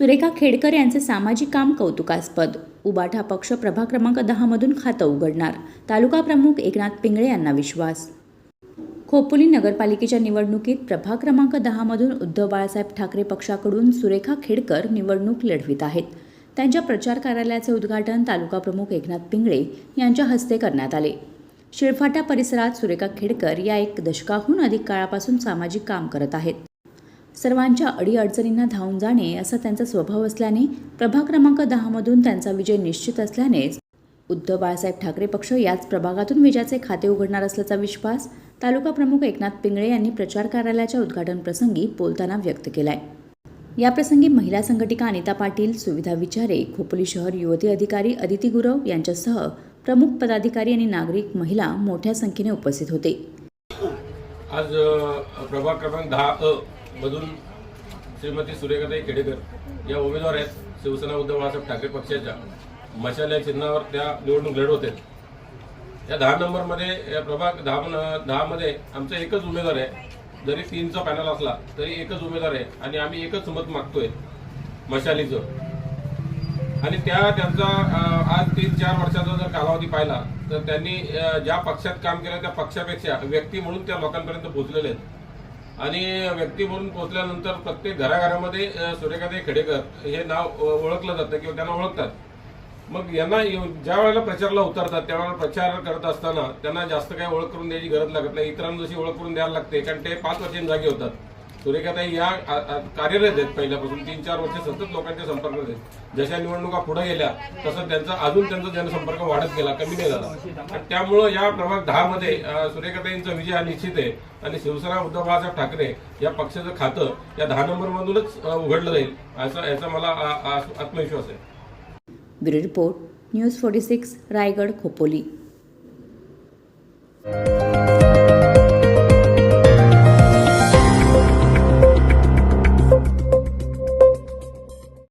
सुरेखा खेडकर यांचे सामाजिक काम कौतुकास्पद. उबाठा पक्ष प्रभाग क्रमांक दहामधून खातं उघडणार. तालुका प्रमुख एकनाथ पिंगळे यांना विश्वास. खोपोली नगरपालिकेच्या निवडणुकीत प्रभाग क्रमांक दहामधून उद्धव बाळासाहेब ठाकरे पक्षाकडून सुरेखा खेडकर निवडणूक लढवित आहेत. त्यांच्या प्रचार कार्यालयाचे उद्घाटन तालुका प्रमुख एकनाथ पिंगळे यांच्या हस्ते करण्यात आले. शिळफाटा परिसरात सुरेखा खेडकर या एक दशकाहून अधिक काळापासून सामाजिक काम करत आहेत. सर्वांच्या अडीअडचणींना धावून जाणे असा त्यांचा स्वभाव असल्याने प्रभाग क्रमांक दहामधून त्यांचा विजय निश्चित असल्यानेच उद्धव बाळासाहेब ठाकरे पक्ष याच प्रभागातून विजयाचे खाते उघडणार असल्याचा विश्वास तालुका प्रमुख एकनाथ पिंगळे यांनी प्रचार कार्यालयाच्या उद्घाटन प्रसंगी बोलताना व्यक्त केलाय. याप्रसंगी महिला संघटिका अनिता पाटील सुविधा विचारे खोपोली शहर युवती अधिकारी अदिती गुरव यांच्यासह प्रमुख पदाधिकारी आणि नागरिक महिला मोठ्या संख्येने उपस्थित होते. आज प्रभाग क्रमांक दहा अ मधून श्रीमती सूर्यकाताई खेडेकर या उमेदवार आहेत. शिवसेना उद्धव बाळासाहेब ठाकरे पक्षाच्या. मशाल या चिन्हावर त्या निवडणूक लढवत आहेत. या दहा नंबरमध्ये या प्रभाग दहा दहामध्ये आमचा एकच उमेदवार आहे. जरी तीनचा पॅनल असला तरी एकच उमेदवार आहे. आणि आम्ही एकच मत मागतोय मशालीचं. आणि त्या त्यांचा आज तीन चार वर्षाचा जर कालावधी पाहिला तर त्यांनी ज्या पक्षात काम केलं त्या पक्षापेक्षा व्यक्ती म्हणून त्या लोकांपर्यंत पोहोचलेले आहेत. आणि व्यक्ती म्हणून पोहोचल्यानंतर प्रत्येक घराघरामध्ये सूर्यकांत खेडेकर हे नाव ओळखलं जातं किंवा त्यांना ओळखतात. मग यांना ज्या वेळेला प्रचारला उतरतात त्यावेळेला प्रचार करत असताना त्यांना जास्त काही ओळख करून द्यायची गरज लागत नाही. इतरांना जशी ओळख करून द्यायला लागते कारण ते पाच वर्षांनी जागे होतात. सुरेखाताई या कार्यरत आहेत पहिल्यापासून. तीन चार वर्ष सतत लोकांच्या संपर्कात आहेत. जशा निवडणुका पुढे गेल्या तसं त्यांचा अजून त्यांचा जनसंपर्क वाढत गेला कमी नाही झाला. त्यामुळं या प्रभाग दहा मध्ये सुरेखाताईंचा विजय हा निश्चित आहे. आणि शिवसेना उद्धव बाळासाहेब ठाकरे या पक्षाचं खातं या दहा नंबर मधूनच उघडलं जाईल असा याचा मला आत्मविश्वास आहे. Bureau report news forty six Raigad Khopoli.